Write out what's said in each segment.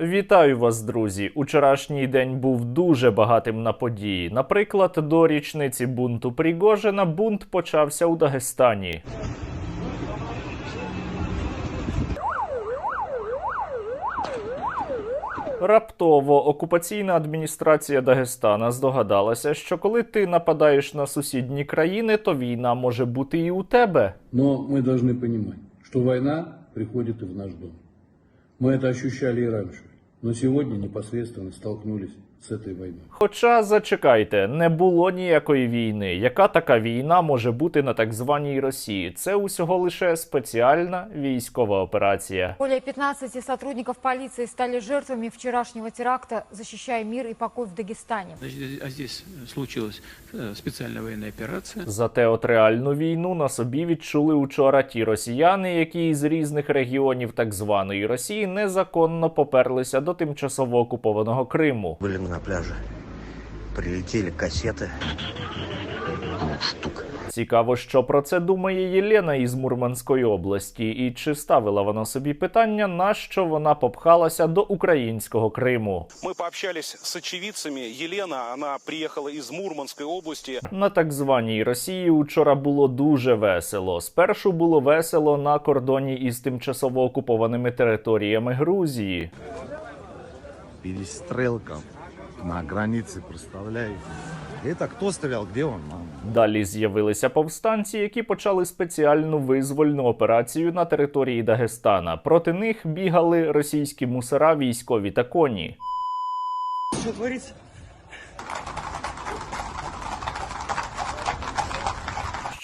Вітаю вас, друзі! Учорашній день був дуже багатим на події. Наприклад, до річниці бунту Пригожина бунт почався у Дагестані. Раптово окупаційна адміністрація Дагестана здогадалася, що коли ти нападаєш на сусідні країни, то війна може бути і у тебе. Но мы должны понимать, что война приходит и в наш дом. Мы это ощущали и раньше, но сегодня непосредственно столкнулись с этой войной. Хоча зачекайте, не було ніякої війни. Яка така війна може бути на так званій Росії? Це усього лише спеціальна військова операція. Более 15 сотрудников полиции стали жертвами вчерашнего теракта, защищая мир и покой в Дагестане. Значит, а здесь случилась э, специальная военная операция. Зате от реальну війну на собі відчули учора ті росіяни, які із різних регіонів так званої Росії незаконно поперлися до тимчасово окупованого Криму. Были мы на пляже. Прилетели кассеты. Ну, штука. Цікаво, що про це думає Єлена із Мурманської області, і чи ставила вона собі питання, нащо вона попхалася до українського Криму. Мы пообщались с очевидцами. Елена, она приехала из Мурманской области. На так званій Росії учора було дуже весело. Спершу було весело на кордоні із тимчасово окупованими територіями Грузії. перестрелка на границі, представляєте? І так, хто стріляв, де він? Далі з'явилися повстанці, які почали спеціальну визвольну операцію на території Дагестана. Проти них бігали російські мусора, військові та коні. Що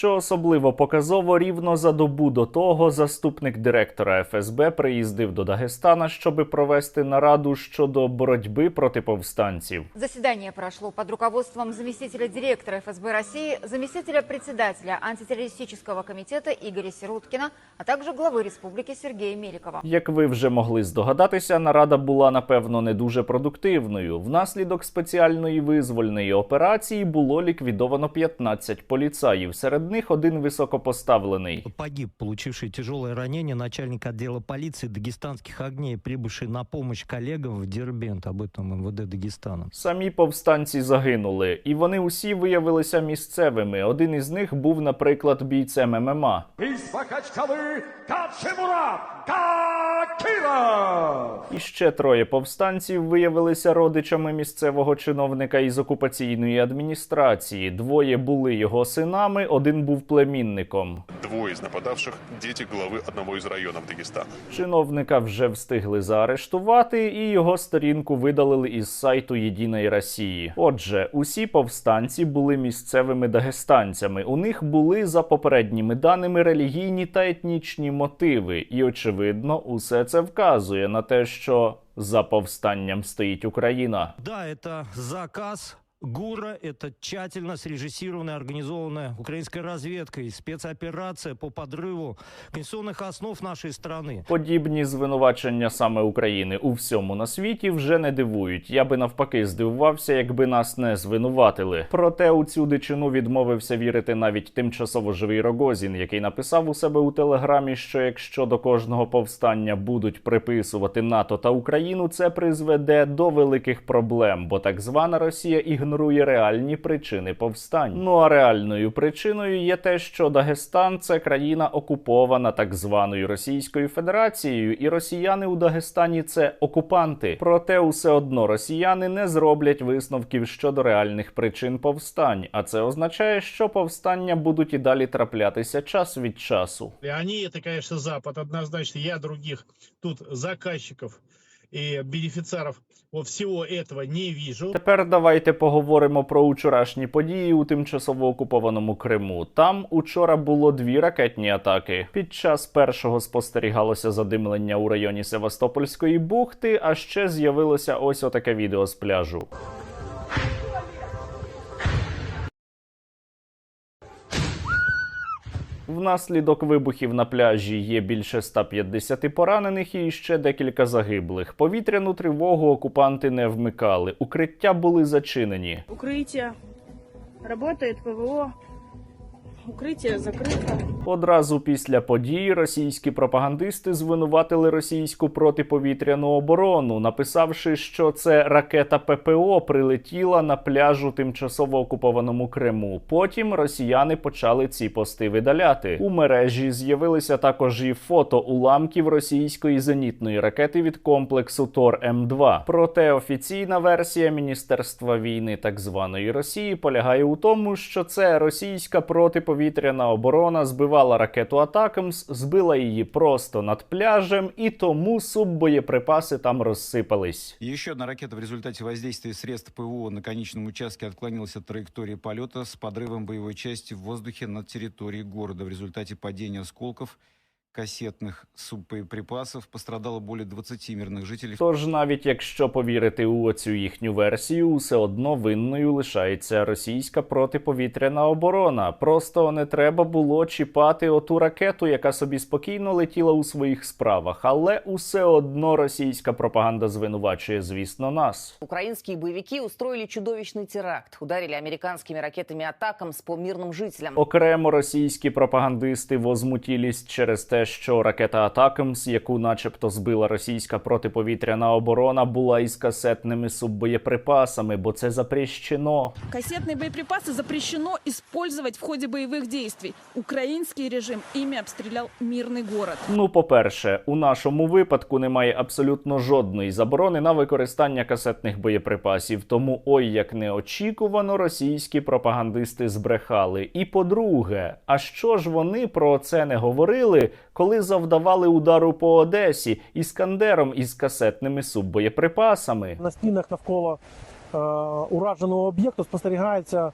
особливо показово, рівно за добу до того заступник директора ФСБ приїздив до Дагестана, щоби провести нараду щодо боротьби проти повстанців. Заседание прошло под руководством заместителя директора ФСБ России, заместителя председателя антитеррористического комитета Игоря Сироткина, а также главы республики Сергея Меликова. Як ви вже могли здогадатися, нарада була напевно не дуже продуктивною. Внаслідок спеціальної визвольної операції було ліквідовано 15 поліцаїв. Серед них один високопоставлений. Погиб, получивший тяжелое ранение, начальник отдела полиции дагестанских огней, прибывший на помощь коллегам в Дербент, об этом МВД Дагестана. Самі повстанці загинули, і вони усі виявилися місцевими. Один із них був, наприклад, бійцем ММА. І ще троє повстанців виявилися родичами місцевого чиновника із окупаційної адміністрації. Двоє були його синами, один був племінником. Двое из нападавших – дети главы одного из районов Дагестана. Чиновника вже встигли заарештувати, і його сторінку видалили із сайту Єдиної Росії. Отже, усі повстанці були місцевими дагестанцями. У них були за попередніми даними релігійні та етнічні мотиви, і очевидно, усе це вказує на те, що за повстанням стоїть Україна. Да, это заказ ГУРа, это тщательно срежиссированная, организованная украинской разведкой спецоперация по подрыву конституционных основ нашей страны. Подібні звинувачення саме України у всьому на світі вже не дивують. Я би навпаки здивувався, якби нас не звинуватили. Проте у цю дичину відмовився вірити навіть тимчасово живий Рогозін, який написав у себе у телеграмі, що якщо до кожного повстання будуть приписувати НАТО та Україну, це призведе до великих проблем, бо так звана Росія ігнорує реальні причини повстань. Ну а реальною причиною є те, що Дагестан це країна окупована так званою Російською Федерацією, і росіяни у Дагестані це окупанти. Проте усе одно росіяни не зроблять висновків щодо реальних причин повстань. А це означає, що повстання будуть і далі траплятися час від часу. И они, это, конечно, Запад однозначно. Я других тут заказчиков и бенефициаров всього этого не вижу. Тепер давайте поговоримо про учорашні події у тимчасово окупованому Криму. Там учора було дві ракетні атаки. Під час першого спостерігалося задимлення у районі Севастопольської бухти, а ще з'явилося ось отаке відео з пляжу. Внаслідок вибухів на пляжі є більше 150 поранених і ще декілька загиблих. Повітряну тривогу окупанти не вмикали. Укриття були зачинені. Укриття працює ПВО, укрытие закрыто. Одразу після подій російські пропагандисти звинуватили російську протиповітряну оборону, написавши, що це ракета ППО прилетіла на пляжу тимчасово окупованому Криму. Потім росіяни почали ці пости видаляти. У мережі з'явилися також і фото уламків російської зенітної ракети від комплексу Тор М2. Проте офіційна версія Міністерства війни так званої Росії полягає у тому, що це російська протиповітряна оборона збивала ракету Атакамс, збила її просто над пляжем, і тому суббоєприпаси там розсипались. Еще одна ракета в результаті воздействия средств ПВО на конечном участке отклонилась от траектории полета с подрывом боевой части в воздухе над территорией города. В результате падения осколков кассетных суббоеприпасов пострадало более 20 мирных жителей. Тож, навіть якщо повірити у оцю їхню версію, усе одно винною лишається російська протиповітряна оборона. Просто не треба було чіпати оту ракету, яка собі спокійно летіла у своїх справах. Але усе одно російська пропаганда звинувачує, звісно, нас. Украинские боевики устроили чудовищный теракт. Ударили американскими ракетами «Атакамс» по мирным жителям. Окремо російські пропагандисти возмутілись через те, що ракета Атакамс, яку начебто збила російська протиповітряна оборона, була із касетними суббоєприпасами, бо це запрещено. Кассетные боеприпасы запрещено использовать в ходе боевых действий. Украинский режим ими обстрелял мирный город. Ну, по-перше, у нашому випадку немає абсолютно жодної заборони на використання касетних боєприпасів. Тому ой як неочікувано російські пропагандисти збрехали. І по-друге, а що ж вони про це не говорили, коли завдавали удару по Одесі іскандером із касетними суббоєприпасами? На стінах навколо е, ураженого об'єкту спостерігаються е,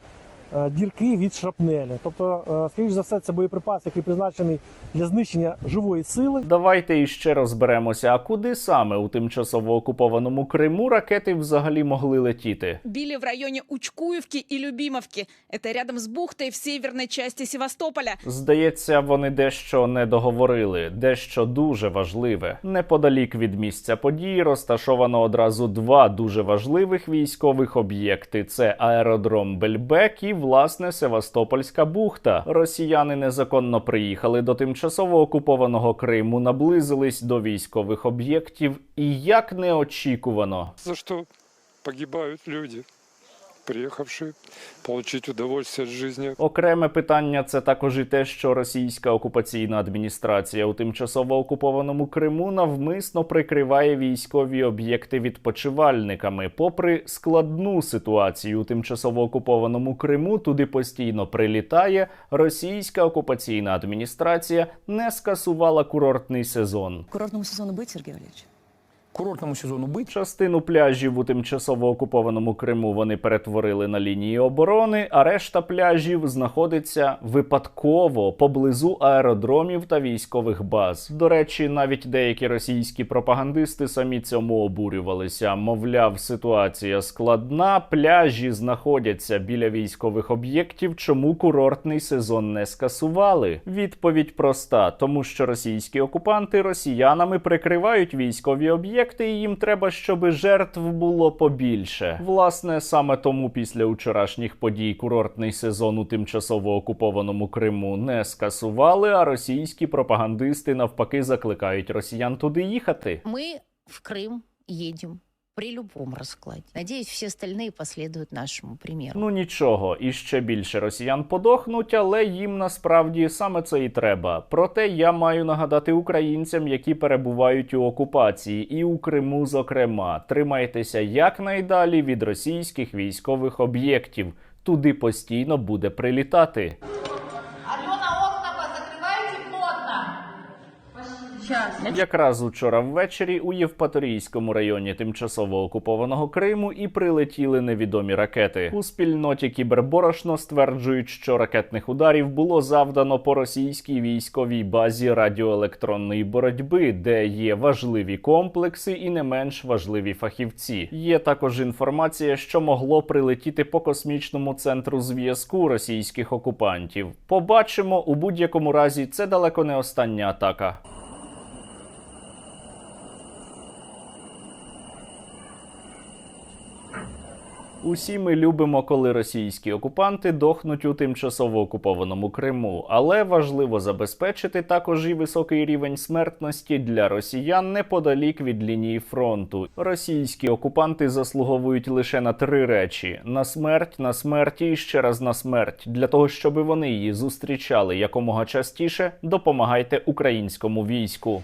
дірки від шрапнелі. Тобто, е, скоріш за все, це боєприпас, який призначений для знищення живої сили. Давайте іще розберемося, а куди саме у тимчасово окупованому Криму ракети взагалі могли летіти? Били в районе Учкуевки и Любимовки. Это рядом с бухтой в северной части Севастополя. Здається, вони дещо не договорили, дещо дуже важливе. Неподалік від місця події розташовано одразу два дуже важливих військових об'єкти: це аеродром Бельбек і власне Севастопольська бухта. Росіяни незаконно приїхали до тимчасово окупованого Криму, наблизились до військових об'єктів, і як неочікувано. За що погибають люди, приехавшие получить удовольствие от жизни. Окреме питання це також і те, що російська окупаційна адміністрація у тимчасово окупованому Криму навмисно прикриває військові об'єкти відпочивальниками. Попри складну ситуацію у тимчасово окупованому Криму, туди постійно прилітає. Російська окупаційна адміністрація не скасувала курортний сезон. Курортному сезону быть, Сергей Валерьевич? Курортному сезону бить. Частину пляжів у тимчасово окупованому Криму вони перетворили на лінії оборони, а решта пляжів знаходиться випадково поблизу аеродромів та військових баз. До речі, навіть деякі російські пропагандисти самі цьому обурювалися. Мовляв, ситуація складна, пляжі знаходяться біля військових об'єктів. Чому курортний сезон не скасували? Відповідь проста: тому що російські окупанти росіянами прикривають військові об'єкти, і їм треба, щоб жертв було побільше. Власне, саме тому після вчорашніх подій курортний сезон у тимчасово окупованому Криму не скасували, а російські пропагандисти навпаки закликають росіян туди їхати. Ми в Крим едем при любом раскладе. Надеюсь, все остальные последуют нашему примеру. Ну нічого, і ще більше росіян подохнуть, але їм насправді саме це і треба. Проте я маю нагадати українцям, які перебувають у окупації, і у Криму, зокрема, тримайтеся якнайдалі від російських військових об'єктів. Туди постійно буде прилітати. Якраз учора ввечері у Євпаторійському районі тимчасово окупованого Криму і прилетіли невідомі ракети. У спільноті кіберборошно стверджують, що ракетних ударів було завдано по російській військовій базі радіоелектронної боротьби, де є важливі комплекси і не менш важливі фахівці. Є також інформація, що могло прилетіти по космічному центру зв'язку російських окупантів. Побачимо у будь-якому разі, це далеко не остання атака. Усі ми любимо, коли російські окупанти дохнуть у тимчасово окупованому Криму, але важливо забезпечити також і високий рівень смертності для росіян неподалік від лінії фронту. Російські окупанти заслуговують лише на три речі: на смерть, на смерть і ще раз на смерть. Для того щоб вони її зустрічали якомога частіше, допомагайте українському війську.